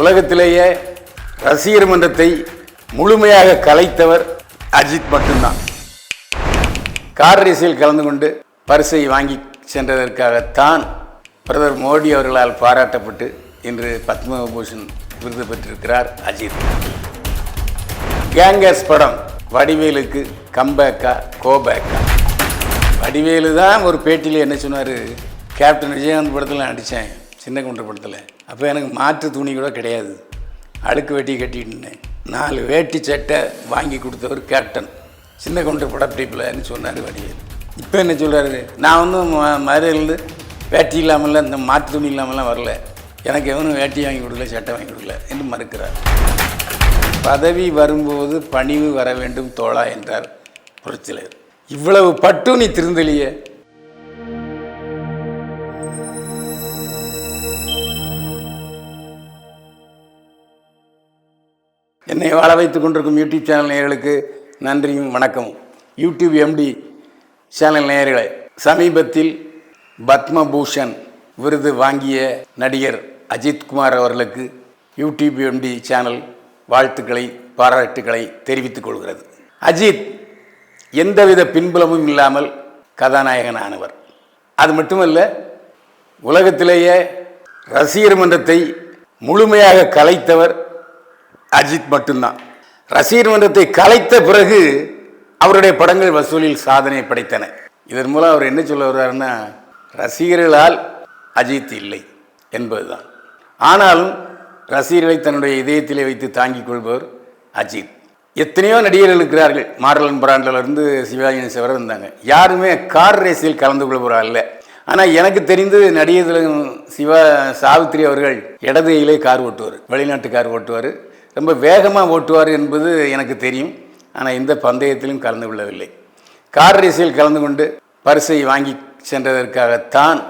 உலகத்திலேயே ரசிகர் மன்றத்தை முழுமையாக கலைத்தவர் அஜித் மட்டும்தான். கார் ரேஸில் கலந்து கொண்டு பரிசை வாங்கி சென்றதற்காகத்தான் பிரதமர் மோடி அவர்களால் பாராட்டப்பட்டு இன்று பத்மபூஷன் விருது பெற்றிருக்கிறார் அஜித். கேங்கர்ஸ் படம் வடிவேலுக்கு கம்பேக்கா கோபேக்கா. வடிவேலு தான் ஒரு பேட்டியில் என்ன சொன்னார்? கேப்டன் விஜயகாந்த் படத்தில் நடித்தேன் சின்ன குன்று படத்தில் அப்போ எனக்கு மாற்று துணி கூட கிடையாது. அழுக்கு வெட்டி கட்டிட்டுனேன் நாலு வேட்டி சட்டை வாங்கி கொடுத்தவர் கேப்டன் சின்ன குன்று படப்பிடிப்பில்னு சொன்னார் வடிவேல். இப்போ என்ன சொல்கிறாரு நான் வந்து ம- மதுரையிலேருந்து வேட்டி இல்லாமல் இந்த மாற்று துணி இல்லாமலாம் வரல. எனக்கு எவனும் வேட்டி வாங்கி கொடுக்கல சட்டை வாங்கி கொடுக்கல என்று மறுக்கிறார். பதவி வரும்போது பணிவு வர வேண்டும் தோழா என்றார் புரட்சிலர் இவ்வளவு பட்டு நீ திருந்தலியே. என்னை வாழ வைத்துக் கொண்டிருக்கும் யூடியூப் சேனல் நேயர்களுக்கு நன்றியும் வணக்கமும். யூடியூப் எம்டி சேனல் நேயர்களே சமீபத்தில் பத்மபூஷன் விருது வாங்கிய நடிகர் அஜித்குமார் அவர்களுக்கு யூடியூப் எம்டி சேனல் வாழ்த்துக்களை பாராட்டுக்களை தெரிவித்துக் கொள்கிறது. அஜித் எந்தவித பின்புலமும் இல்லாமல் கதாநாயகன் ஆனவர். அது மட்டுமல்ல உலகத்திலேயே ரசிகர் மன்றத்தை முழுமையாக கலைத்தவர் அஜித் மட்டும்தான். ரசிகர் மன்றத்தை கலைத்த பிறகு அவருடைய படங்கள் வசூலில் சாதனை படைத்தன. இதன் மூலம் அவர் என்ன சொல்ல வர்றாருன்னா ரசிகர்களால் அஜித் இல்லை என்பதுதான். ஆனாலும் ரசிகர்களை தன்னுடைய இதயத்திலே வைத்து தாங்கிக் கொள்பவர் அஜித். எத்தனையோ நடிகர்கள் இருக்கிறார்கள். மாடலன் பிராண்டிலிருந்து சிவாஜி இருந்தாங்க. யாருமே கார் ரேஸில் கலந்து கொள்பவரா இல்லை. ஆனால் எனக்கு தெரிந்து நடிகர் சிவா சாவித்திரி அவர்கள் இடதுகையிலே கார் ஓட்டுவார். வெளிநாட்டு கார் ஓட்டுவார். ரொம்ப வேகமாக ஓட்டுவார் என்பது எனக்கு தெரியும். ஆனால் இந்த பந்தயத்திலும் கலந்து கொள்ளவில்லை. கார் ரேஸில் கலந்து கொண்டு பரிசை வாங்கி சென்றதற்காகத்தான்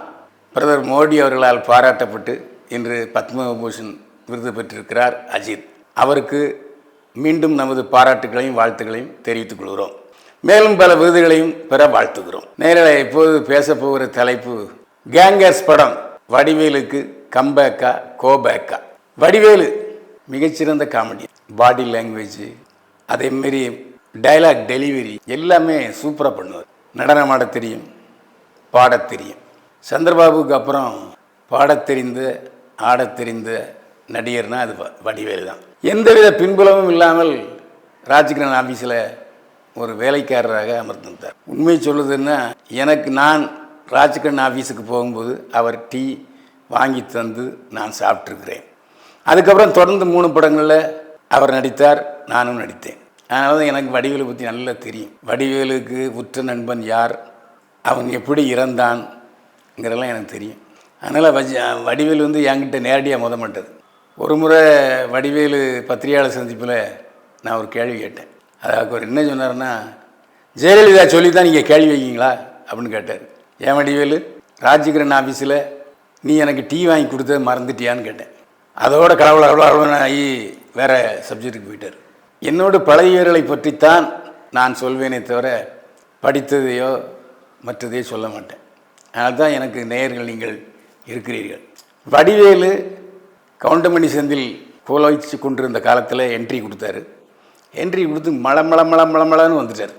பிரதமர் மோடி அவர்களால் பாராட்டப்பட்டு இன்று பத்மபூஷன் விருது பெற்றிருக்கிறார் அஜித். அவருக்கு மீண்டும் நமது பாராட்டுகளையும் வாழ்த்துக்களையும் தெரிவித்துக் கொள்கிறோம். மேலும் பல விருதுகளையும் பெற வாழ்த்துகிறோம். நேரில் இப்போது பேச போகிற தலைப்பு கேங்கர்ஸ் படம் வடிவேலுக்கு கம்பேக்கா கோபேக்கா. வடிவேலு மிகச்சிறந்த காமெடி பாடி லாங்குவேஜ் அதேமாரி டைலாக் டெலிவரி எல்லாமே சூப்பராக பண்ணுவார். நடனம் ஆடத் தெரியும் பாடத் தெரியும். சந்திரபாபுக்கு அப்புறம் பாடத் தெரிந்த ஆடத் தெரிந்த நடிகர்னா அது வ- வடிவேலு தான். எந்தவித பின்புலமும் இல்லாமல் ராஜகிரண் ஆஃபீஸில் ஒரு வேலைக்காரராக அமர்ந்திருந்தார். உண்மை சொல்லுதுன்னா எனக்கு நான் ராஜகிரண் ஆஃபீஸுக்கு போகும்போது அவர் டீ வாங்கி தந்து நான் சாப்பிட்ருக்கிறேன் அதுக்கப்புறம் தொடர்ந்து மூணு படங்களில் அவர் நடித்தார் நானும் நடித்தேன். அதனால தான் எனக்கு வடிவேலு பற்றி நல்லா தெரியும். வடிவேலுக்கு உற்ற நண்பன் யார் அவன் எப்படி இறந்தான்ங்கிறதெல்லாம் எனக்கு தெரியும். அதனால் வஜ வடிவேலு வந்து என்கிட்ட நேரடியாக மோத மாட்டது. ஒரு முறை வடிவேலு பத்திரிகையாளர் சந்திப்பில் நான் ஒரு கேள்வி கேட்டேன். அதாவது அவர் என்ன சொன்னார்னா ஜெயலலிதா சொல்லி தான் நீங்கள் கேள்வி வைக்கீங்களா அப்படின்னு கேட்டார். ஏன் வடிவேலு? ராஜகிரண் ஆஃபீஸில் நீ எனக்கு டீ வாங்கி கொடுத்தது மறந்துட்டியான்னு கேட்டேன். அதோட கடவுள் அவ்வளோ அவ்வளோ ஆகி வேறு சப்ஜெக்ட்டுக்கு போயிட்டார். என்னோட பழையவர்களை பற்றித்தான் நான் சொல்வேனே தவிர படித்ததையோ மற்றதையோ சொல்ல மாட்டேன். அதனால் தான் எனக்கு நேயர்கள் நீங்கள் இருக்கிறீர்கள். வடிவேலு கவுண்டமணி செந்தில் கோல கொண்டிருந்த காலத்தில் என்ட்ரி கொடுத்தாரு. என்ட்ரி கொடுத்து மள மள மள மள மளன்னு வந்துட்டார்.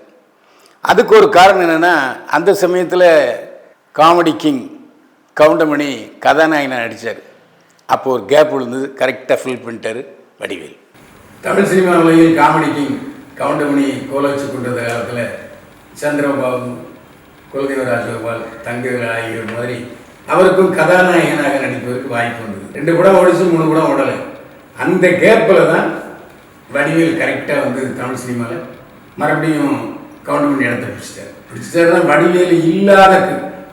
அதுக்கு ஒரு காரணம் என்னென்னா அந்த சமயத்தில் காமெடி கிங் கவுண்டமணி கதாநாயகனாக நடித்தார் அப்போ ஒரு கேப் விழுந்தது கரெக்டாக ஃபில் பண்ணிட்டாரு வடிவேல். தமிழ் சினிமா உலகில் காமெடி கிங் கவுண்டமணி கோல வச்சு கொண்டிருந்த காலத்தில் சந்திரபாபு குலதேவ ராஜகோபால் தங்கவேல் ஆகியோர் மாதிரி அவருக்கும் கதாநாயகனாக நடிப்பதற்கு வாய்ப்பு வந்தது. ரெண்டு படம் ஓடிச்சு மூணு படம் ஓடலை. அந்த கேப்பில் தான் வடிவேல் கரெக்டாக வந்து தமிழ் சினிமாவில் மறுபடியும் கவுண்டமணி இடத்த பிடிச்சிட்டார். பிடிச்சிட்டாருன்னா வடிவேல் இல்லாத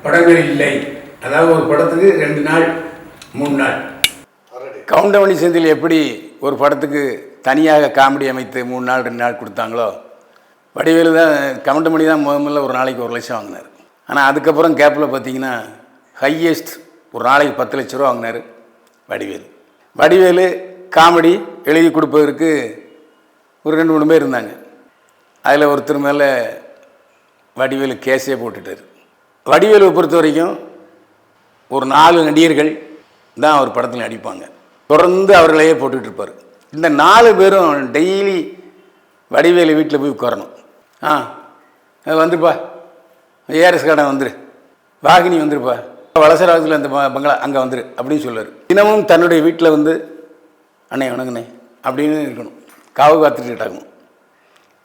படங்கள் இல்லை. அதாவது ஒரு படத்துக்கு ரெண்டு நாள் மூணு நாள். கவுண்டமணி செந்தில் எப்படி ஒரு படத்துக்கு தனியாக காமெடி அமைத்து மூணு நாள் ரெண்டு நாள் கொடுத்தாங்களோ வடிவேலு தான் கவுண்டமணி தான் முதல்ல ஒரு நாளைக்கு ஒரு லட்சம் வாங்கினார். ஆனால் அதுக்கப்புறம் கேப்பில் பார்த்தீங்கன்னா ஹையஸ்ட் ஒரு நாளைக்கு பத்து லட்ச ரூபா வாங்கினார் வடிவேலு. வடிவேலு காமெடி எழுதி கொடுப்பதற்கு ஒரு ரெண்டு மூணு பேர் இருந்தாங்க. அதில் ஒருத்தர் மேலே வடிவேலு கேஸே போட்டுட்டார். வடிவேலுவை பொறுத்த வரைக்கும் ஒரு நாலு நடிகர்கள் தான் அவர் படத்தில் நடிப்பாங்க. தொடர்ந்து அவர்களையே போட்டுக்கிட்டு இருப்பார். இந்த நாலு பேரும் டெய்லி வடிவேலு வீட்டில் போய் உட்காரணும். ஆ அது வந்துருப்பா. ஏஆர்எஸ் கார்டன் வந்துரு. வாகினி வந்துருப்பா. வளசராஜத்தில் அந்த பங்களா அங்கே வந்துரு அப்படின்னு சொல்லுவார். தினமும் தன்னுடைய வீட்டில் வந்து அண்ணே வணங்கண்ணே அப்படின்னு இருக்கணும். காவு காத்துட்டு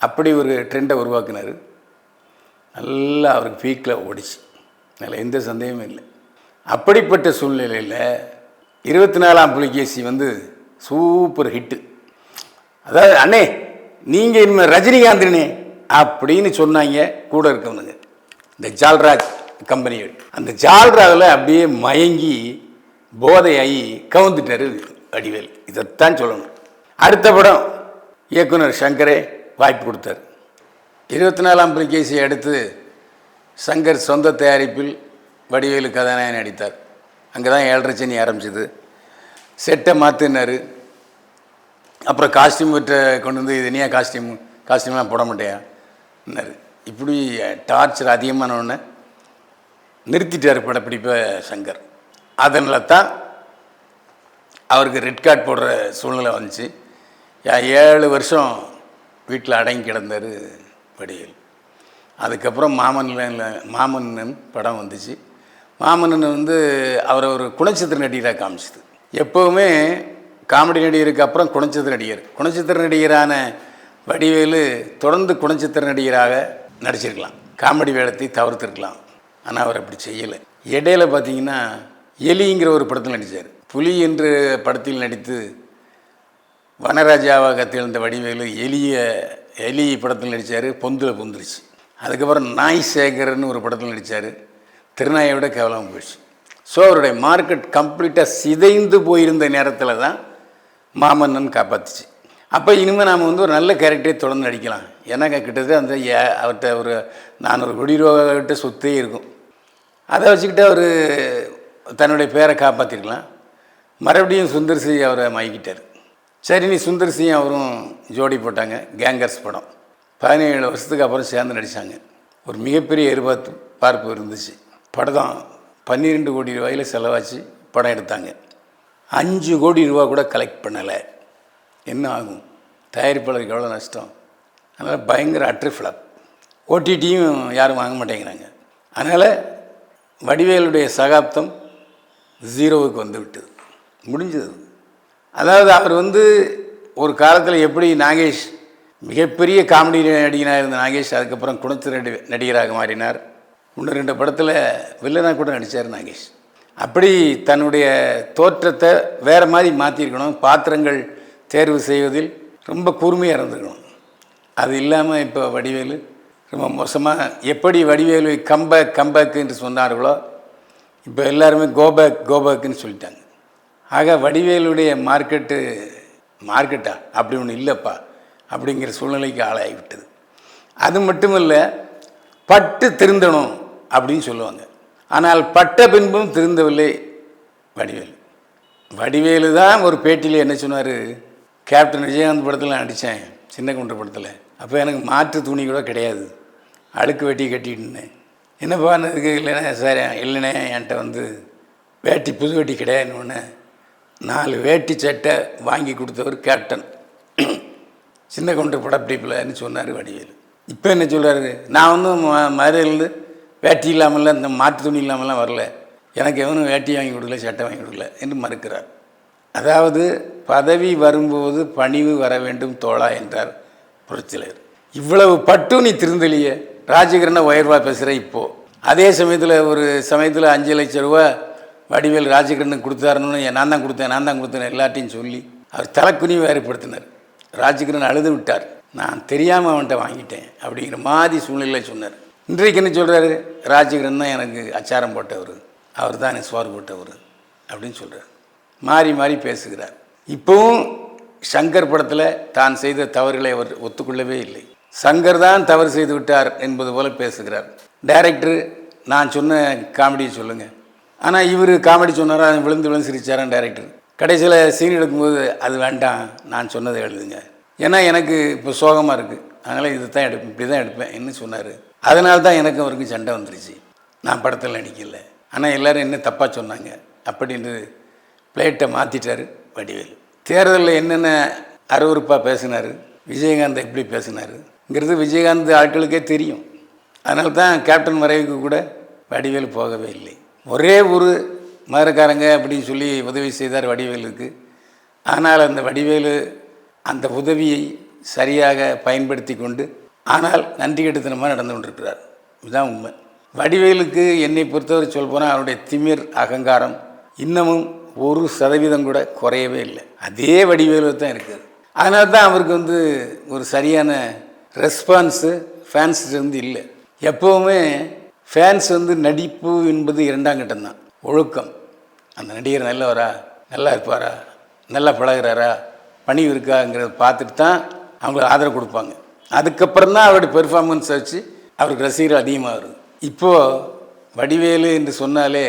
அப்படி ஒரு ட்ரெண்டை உருவாக்கினார். நல்லா அவருக்கு பீக்கில் ஓடிச்சு. அதில் எந்த சந்தேகமும் இல்லை. அப்படிப்பட்ட சூழ்நிலையில் இருபத்தி நாலாம் புலிகேசி வந்து சூப்பர் ஹிட்டு. அதாவது அண்ணே நீங்கள் இனிமேல் ரஜினிகாந்த்னே அப்படின்னு சொன்னாங்க கூட இருக்கவனுங்க. இந்த ஜால்ராஜ் கம்பெனிகள். அந்த ஜால்ராவில் அப்படியே மயங்கி போதையாகி கவுந்துட்டாரு அடிவேல் இதைத்தான் சொல்லணும். அடுத்த படம் இயக்குனர் சங்கரே வாய்ப்பு கொடுத்தார். இருபத்தி நாலாம் புலிகேசியை அடுத்து சங்கர் சொந்த தயாரிப்பில் வடிவேலு கதாநாயகன் நடித்தார். அங்கே தான் ஏழரை சனி ஆரம்பிச்சது. செட்டை மாற்றினார் அப்புறம் காஸ்டியூம் விட்ட கொண்டு வந்து இது என்னையா காஸ்டியூம் காஸ்டியூம்லாம் போட மாட்டேயான்னாரு இப்படி டார்ச்சர் அதிகமான நிறுத்திட்டார் படப்பிடிப்பை சங்கர். அதனால தான் அவருக்கு ரெட் கார்டு போடுற சூழ்நிலை வந்துச்சு. ஏழு வருஷம் வீட்டில் அடங்கி கிடந்தார் வடிவேல். அதுக்கப்புறம் மாமன்ல மாமன்னன் படம் வந்துச்சு. மாமன்னன் வந்து அவரை ஒரு குணச்சித்திர நடிகராக காமிச்சுது. எப்போவுமே காமெடி நடிகருக்கு அப்புறம் குணச்சித்திர நடிகர். குணச்சித்திர நடிகரான வடிவேலு தொடர்ந்து குணச்சித்திர நடிகராக நடிச்சிருக்கலாம். காமெடி வேடத்தை தவிர்த்துருக்கலாம். ஆனால் அவர் அப்படி செய்யலை. இடையில பார்த்தீங்கன்னா எலிங்கிற ஒரு படத்தில் நடித்தார் புலி என்ற படத்தில் நடித்து வனராஜாவாக திகழ்ந்த வடிவேலு எலிய எலி படத்தில் நடித்தார் பொந்தில் பொந்துருச்சு. அதுக்கப்புறம் நாய் சேகர்னு ஒரு படத்தில் நடித்தார் திருநாயை விட கேவலமாக போயிடுச்சு. ஸோ அவருடைய மார்க்கெட் கம்ப்ளீட்டாக சிதைந்து போயிருந்த நேரத்தில் தான் மாமன்னன் காப்பாத்துச்சு. அப்போ இனிமேல் நாம் வந்து ஒரு நல்ல கேரக்டரை தொடர்ந்து நடிக்கலாம். ஏன்னா கிட்டத்தட்ட அந்த ஏ- அவர்கிட்ட ஒரு நானூறு கோடி ரூபாய்கிட்ட சொத்தே இருக்கும். அதை வச்சுக்கிட்டு அவர் தன்னுடைய பேரை காப்பாற்றிருக்கலாம் மறுபடியும் சுந்தர் சிங் அவரை மயக்கிட்டார். சரி நீ சுந்தர் சிங் அவரும் ஜோடி போட்டாங்க கேங்கர்ஸ் படம். பதினேழு வருஷத்துக்கு அப்புறம் சேர்ந்து நடித்தாங்க ஒரு மிகப்பெரிய எதிர்பார்த்து பார்ப்பு இருந்துச்சு. படம் பன்னிரெண்டு கோடி ரூபாயில் செலவாச்சு படம் எடுத்தாங்க. அஞ்சு கோடி ரூபா கூட கலெக்ட் பண்ணலை. என்ன ஆகும்? தயாரிப்பாளருக்கு எவ்வளோ நஷ்டம்? அதனால் பயங்கர அட்ரி ஃப்ளாப் ஓடிடியும் யாரும் வாங்க மாட்டேங்கிறாங்க. அதனால் வடிவேலுடைய சகாப்தம் ஜீரோவுக்கு வந்து விட்டது. முடிஞ்சது. அதாவது அவர் வந்து ஒரு காலத்தில் எப்படி நாகேஷ் மிகப்பெரிய காமெடி நடிகனாக இருந்த நாகேஷ் அதுக்கப்புறம் குணத்து நடி நடிகராக மாறினார். ஒன்று ரெண்டு படத்தில் வில்லனாக கூட நடித்தார் நாகேஷ். அப்படி தன்னுடைய தோற்றத்தை வேறு மாதிரி மாற்றிருக்கணும் பாத்திரங்கள் தேர்வு செய்வதில் ரொம்ப கூர்மையாக இருந்திருக்கணும். அது இல்லாமல் இப்போ வடிவேலு ரொம்ப மோசமாக எப்படி வடிவேலு கம்பேக் கம்பேக் என்று சொன்னார்களோ இப்போ எல்லாருமே கோபேக் கோபேக்குன்னு சொல்லிட்டாங்க. ஆக வடிவேலுடைய மார்க்கெட்டு மார்க்கெட்டா? அப்படி ஒன்று இல்லைப்பா அப்படிங்கிற சூழ்நிலைக்கு ஆளாகிவிட்டது. அது மட்டும் இல்லை பட்டு திருந்தணும். அப்படின்னு சொல்லுவாங்க. ஆனால் பட்ட பின்பும் திருந்தவில்லை வடிவேலு. வடிவேலு தான் ஒரு பேட்டியில் என்ன சொன்னார்? கேப்டன் விஜயகாந்த் படத்தில் நடித்தேன் சின்ன குன்ற படத்தில். அப்போ எனக்கு மாற்று துணி கூட கிடையாது. அழுக்கு வெட்டி கட்டிட்டுனேன் இருக்கு இல்லைண்ணே சார் இல்லைண்ணே என்கிட்ட வந்து வேட்டி புது வேட்டி கிடையாதுன்னு நாலு வேட்டி சட்டை வாங்கி கொடுத்தவர் கேப்டன். சின்ன குன்ற படப்பிடிப்பில்னு சொன்னார் வடிவேலு. இப்போ என்ன சொல்கிறாரு நான் வந்து ம- மதுரையிலேருந்து வேட்டி இல்லாமல் இந்த மாற்று துணி இல்லாமலாம் வரல. எனக்கு எவனும் வேட்டி வாங்கி கொடுக்கல சட்டை வாங்கி கொடுக்கல என்று மறுக்கிறார். அதாவது பதவி வரும்போது பணிவு வர வேண்டும் தோழா என்றார் புரட்சிலர் இவ்வளவு பட்டு நீ திருந்தலையே ராஜகிரண உயர்வாக பேசுகிற இப்போது அதே சமயத்தில் ஒரு சமயத்தில் அஞ்சு லட்சம் ரூபா வடிவேல் ராஜகிரனுக்கு கொடுத்தாருன்னு நான் தான் கொடுத்தேன் நான் தான் கொடுத்தேன் எல்லாத்தையும் சொல்லி அவர் தலைக்குனிவை ஏற்படுத்தினார். ராஜகிரண் அழுது விட்டார். நான் தெரியாமல் அவன்கிட்ட வாங்கிட்டேன் அப்படிங்கிற மாதிரி சூழ்நிலை சொன்னார். இன்றைக்கு என்ன சொல்கிறாரு ராஜகிரன் தான் எனக்கு அச்சாரம் போட்டவர். அவர் தான் எனக்கு சோறு போட்டவர் அப்படின்னு சொல்கிறார் மாறி மாறி பேசுகிறார். இப்போவும் சங்கர் படத்தில் தான் செய்த தவறுகளை அவர் ஒத்துக்கொள்ளவே இல்லை. சங்கர் தான் தவறு செய்து விட்டார் என்பது போல பேசுகிறார். டைரக்டர் நான் சொன்ன காமெடியை சொல்லுங்கள் ஆனால் இவர் காமெடி சொன்னாரா? விழுந்து விழுந்து சிரிச்சாரான் டைரக்டர் கடைசியில் சீன் எடுக்கும்போது அது வேண்டாம் நான் சொன்னதை எழுதுங்க. ஏன்னா எனக்கு இப்போ சோகமாக இருக்குது அதனால் இது தான் எடுப்பேன் இப்படி தான் எடுப்பேன் என்ன சொன்னார். அதனால தான் எனக்கும் அவருக்கும் சண்டை வந்துருச்சு. நான் படத்தில் நடிக்கல. ஆனால் எல்லோரும் என்ன தப்பாக சொன்னாங்க. அப்படின்னு பிளேட்டை மாற்றிட்டாரு வடிவேலு. தேர்தலில் என்னென்ன அருவருப்பாக பேசினார் விஜயகாந்த் எப்படி பேசினாருங்கிறது விஜயகாந்த் ஆட்களுக்கே தெரியும். அதனால தான் கேப்டன் மறைவுக்கு கூட வடிவேலு போகவே இல்லை. ஒரே ஒரு மதுரக்காரங்க அப்படின்னு சொல்லி உதவி செய்தார் வடிவேலுக்கு. ஆனால் அந்த வடிவேலு அந்த உதவியை சரியாக பயன்படுத்தி கொண்டு ஆனால் நன்றி கெடுத்தனமாக நடந்து கொண்டிருக்கிறார். இதுதான் உண்மை. வடிவேலுக்கு என்னை பொறுத்தவரை சொல்ல போனால் அவருடைய திமிர் அகங்காரம் இன்னமும் ஒரு சதவீதம் கூட குறையவே இல்லை. அதே வடிவேலு தான் இருக்குது அதனால தான் அவருக்கு வந்து ஒரு சரியான ரெஸ்பான்ஸு ஃபேன்ஸ் வந்து இல்லை. எப்போவுமே ஃபேன்ஸ் வந்து நடிப்பு என்பது இரண்டாம் கட்டம் தான். ஒழுக்கம். அந்த நடிகர் நல்லவரா? நல்லா இருப்பாரா? நல்லா பழகுறாரா? பணிவு இருக்காங்கிறத பார்த்துட்டு தான் அவங்களுக்கு ஆதரவு கொடுப்பாங்க. அதுக்கப்புறம் தான் அவருடைய பெர்ஃபார்மன்ஸ் வச்சு அவருக்கு ரசிகர்கள் அதிகமாக வரும் இப்போது வடிவேலு என்று சொன்னாலே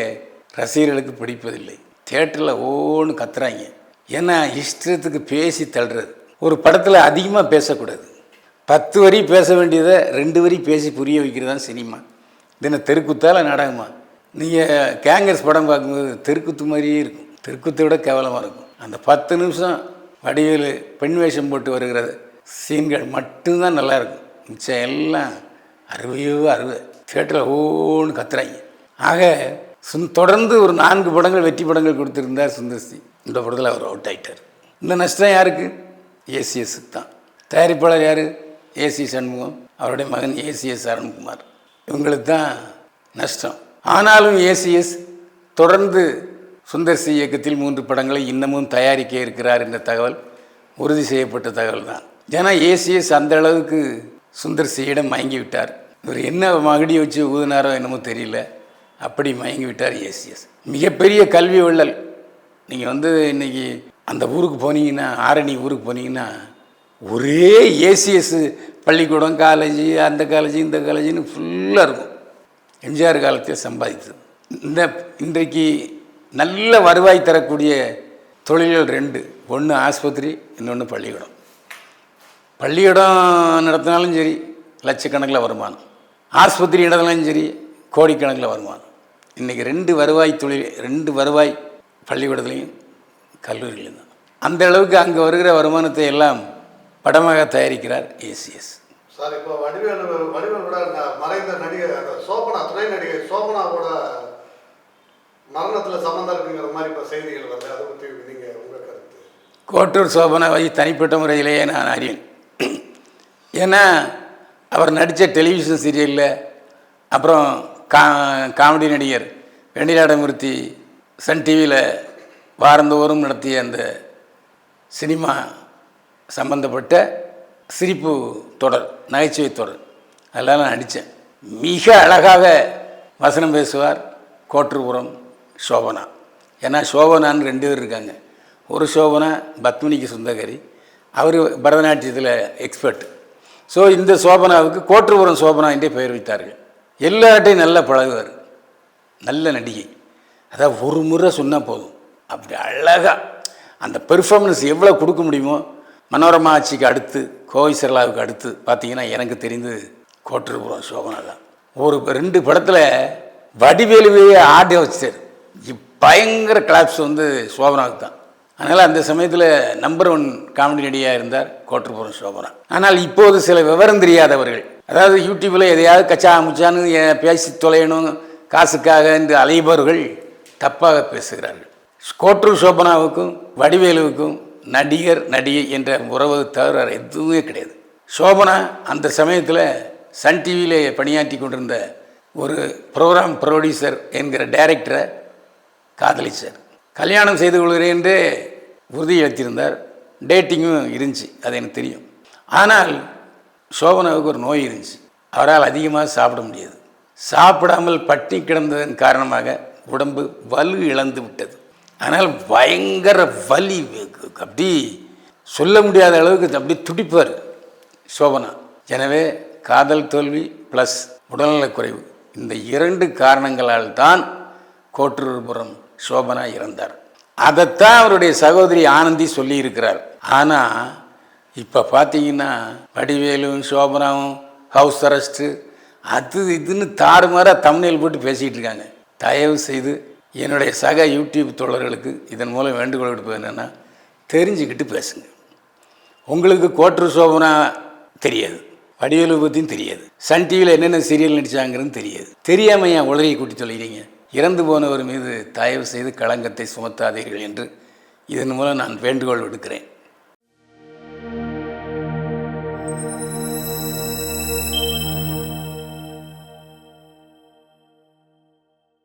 ரசிகர்களுக்கு பிடிப்பதில்லை. தேட்டரில் ஓன்னு கத்துறாங்க. ஏன்னா இஷ்டத்துக்கு பேசி தள்ளுறது. ஒரு படத்தில் அதிகமாக பேசக்கூடாது. பத்து வரி பேச வேண்டியதை ரெண்டு வரி பேசி புரிய வைக்கிறது தான் சினிமா. தின தெருக்குத்தால நாடகமா? நீங்கள் கேங்கர்ஸ் படம் பார்க்கும்போது தெருக்குத்து மாதிரியே இருக்கும். தெருக்குத்தை விட கேவலமாக இருக்கும். அந்த பத்து நிமிஷம் வடிவேலு பெண் வேஷம் போட்டு வருகிற சீன்கள் மட்டும்தான் நல்லா இருக்கும் மிச்சம் எல்லாம் அறுவையோ அறுவை தியேட்டரில் ஓன்னு கத்துறாங்க. ஆக சுந் தொடர்ந்து ஒரு நான்கு படங்கள் வெற்றி படங்கள் கொடுத்துருந்தார் சுந்தர்சி. இந்த படத்தில் அவர் அவுட் ஆயிட்டார். இந்த நஷ்டம் யாருக்கு? ஏசிஎஸ்க்கு தான். தயாரிப்பாளர் யார்? A C Shanmugam. அவருடைய மகன் ஏசிஎஸ் அருண்குமார். இவங்களுக்கு தான் நஷ்டம். ஆனாலும் ஏசிஎஸ் தொடர்ந்து சுந்தர்சி இயக்கத்தில் மூன்று படங்களை இன்னமும் தயாரிக்க இருக்கிறார் என்ற தகவல் உறுதி செய்யப்பட்ட தகவல் தான் ஜனம் ஏசிஎஸ் அந்த அளவுக்கு சுந்தர் சியிடம் மயங்கி விட்டார் இவர் என்ன மகடி வச்சு ஊதினாரோ என்னமோ தெரியல. அப்படி மயங்கி விட்டார் ஏசிஎஸ். மிகப்பெரிய கல்வி வள்ளல். நீங்கள் வந்து இன்றைக்கி அந்த ஊருக்கு போனீங்கன்னா ஆரணி ஊருக்கு போனீங்கன்னா ஒரே ஏசிஎஸ் பள்ளிக்கூடம் காலேஜ் அந்த காலேஜ் இந்த காலேஜ்னு ஃபுல்லாக இருக்கும். எம்ஜிஆர் காலத்தை சம்பாதித்தது. இந்த இன்றைக்கு நல்ல வருவாய் தரக்கூடிய தொழில்கள் ரெண்டு. ஒன்று ஆஸ்பத்திரி இன்னொன்று பள்ளிக்கூடம். பள்ளிக்கூடம் நடத்தினாலும் சரி லட்சக்கணக்கில் வருமானம். ஆஸ்பத்திரி நடத்தினாலும் சரி கோடிக்கணக்கில் வருமானம். இன்றைக்கி ரெண்டு வருவாய் தொழில் ரெண்டு வருவாய் பள்ளிக்கூடத்துலேயும் கல்லூரியிலும் தான் அந்த அளவுக்கு அங்கே வருகிற வருமானத்தை எல்லாம் படமாக தயாரிக்கிறார் ஏசிஎஸ். சார் இப்போ வடிவேலு மறைந்த நடிகை சோபனா துணை நடிகை சோபனாவோட மரணத்தில் சம்மந்தம் இருக்குங்கிற மாதிரி இப்போ செய்திகள் வருது. அதை பற்றி நீங்கள் உங்கள் கருத்து? கோட்டூர் சோபனாவை தனிப்பட்ட முறையிலேயே நான் அறிவேன். ஏன்னா அவர் நடித்த டெலிவிஷன் சீரியலில் அப்புறம் கா காமெடி நடிகர் வெண்ணிலாடமூர்த்தி சன் டிவியில் வாரந்தோறும் நடத்திய அந்த சினிமா சம்பந்தப்பட்ட சிரிப்பு தொடர் நகைச்சுவை தொடர். அதெல்லாம் நான் நடித்தேன் மிக அழகாக வசனம் பேசுவார் கோட்டூர்புரம் சோபனா. ஏன்னா சோபனான்னு ரெண்டு பேர் இருக்காங்க. ஒரு சோபனா பத்மினிக்கு சொந்தக்காரி அவர் பரதநாட்டியத்தில் எக்ஸ்பர்ட் ஸோ இந்த சோபனாவுக்கு கோற்றுபுரம் சோபனா என்றே பெயர் வைத்தார்கள். எல்லார்ட்டையும் நல்லா பழகுவார். நல்ல நடிகை. அதான் ஒரு முறை சொன்னால் போதும். அப்படி அழகாக அந்த பெர்ஃபார்மன்ஸ் எவ்வளோ கொடுக்க முடியுமோ மனோரமா ஆட்சிக்கு அடுத்து கோவை சரளாவுக்கு அடுத்து பார்த்தீங்கன்னா எனக்கு தெரிந்து கோற்றுபுரம் சோபனா தான். ஒரு ரெண்டு படத்தில் வடிவேலுவையே ஆடிய வச்சார் பயங்கர கிளாப்ஸ் வந்து சோபனாவுக்கு தான். அதனால் அந்த சமயத்தில் நம்பர் ஒன் காமெடி நடிகையாக இருந்தார் கோட்டர்புரம் சோபனா. ஆனால் இப்போது சில விவரம் தெரியாதவர்கள் அதாவது யூடியூப்பில் எதையாவது கச்சா முச்சான்னு பேசி தொலையணும் காசுக்காக என்று அலைபவர்கள் தப்பாக பேசுகிறார்கள். கோட்டூர் சோபனாவுக்கும் வடிவேலுவுக்கும் நடிகர் நடிகை என்ற உறவு தவிர எதுவுமே கிடையாது. சோபனா அந்த சமயத்தில் சன் டிவியிலே பணியாற்றி கொண்டிருந்த ஒரு ப்ரோக்ராம் ப்ரொடியூசர் என்கிற டைரக்டரை காதலிச்சார். கல்யாணம் செய்து கொள்கிறேன் என்று உறுதி வைத்திருந்தார் டேட்டிங்கும் இருந்துச்சு அது எனக்கு தெரியும். ஆனால் சோபனாவுக்கு ஒரு நோய் இருந்துச்சு. அவரால் அதிகமாக சாப்பிட முடியாது. சாப்பிடாமல் பட்டி கிடந்ததன் காரணமாக உடம்பு வலு இழந்து விட்டது. ஆனால் பயங்கர வலி அப்படி சொல்ல முடியாத அளவுக்கு அப்படி துடிப்பார் சோபனா. எனவே காதல் தோல்வி ப்ளஸ் உடல்நலக்குறைவு இந்த இரண்டு காரணங்களால் தான் கோற்றூர்புறம் சோபனா இறந்தார். அதைத்தான் அவருடைய சகோதரி ஆனந்தி சொல்லியிருக்கிறார். ஆனால் இப்போ பார்த்தீங்கன்னா வடிவேலும் சோபனாவும் ஹவுஸ் அரெஸ்ட்டு அது இதுன்னு தாறுமாறாக தமிழில் போட்டு பேசிகிட்டு இருக்காங்க தயவு செய்து என்னுடைய சக யூடியூப் தோழர்களுக்கு இதன் மூலம் வேண்டுகோள் விடுப்பது என்னென்னா தெரிஞ்சுக்கிட்டு பேசுங்க. உங்களுக்கு கோட்ரு சோபனா தெரியாது. வடிவேலு பற்றியும் தெரியாது. சன் டிவியில் என்னென்ன சீரியல் நடித்தாங்கிறது தெரியாது. தெரியாமல் ஏன் உளறியை கூட்டி சொல்லிடுறீங்க இறந்து போனவர் மீது தயவு செய்து களங்கத்தை சுமத்தாதீர்கள் என்று இதன் மூலம் நான் வேண்டுகோள் விடுக்கிறேன்.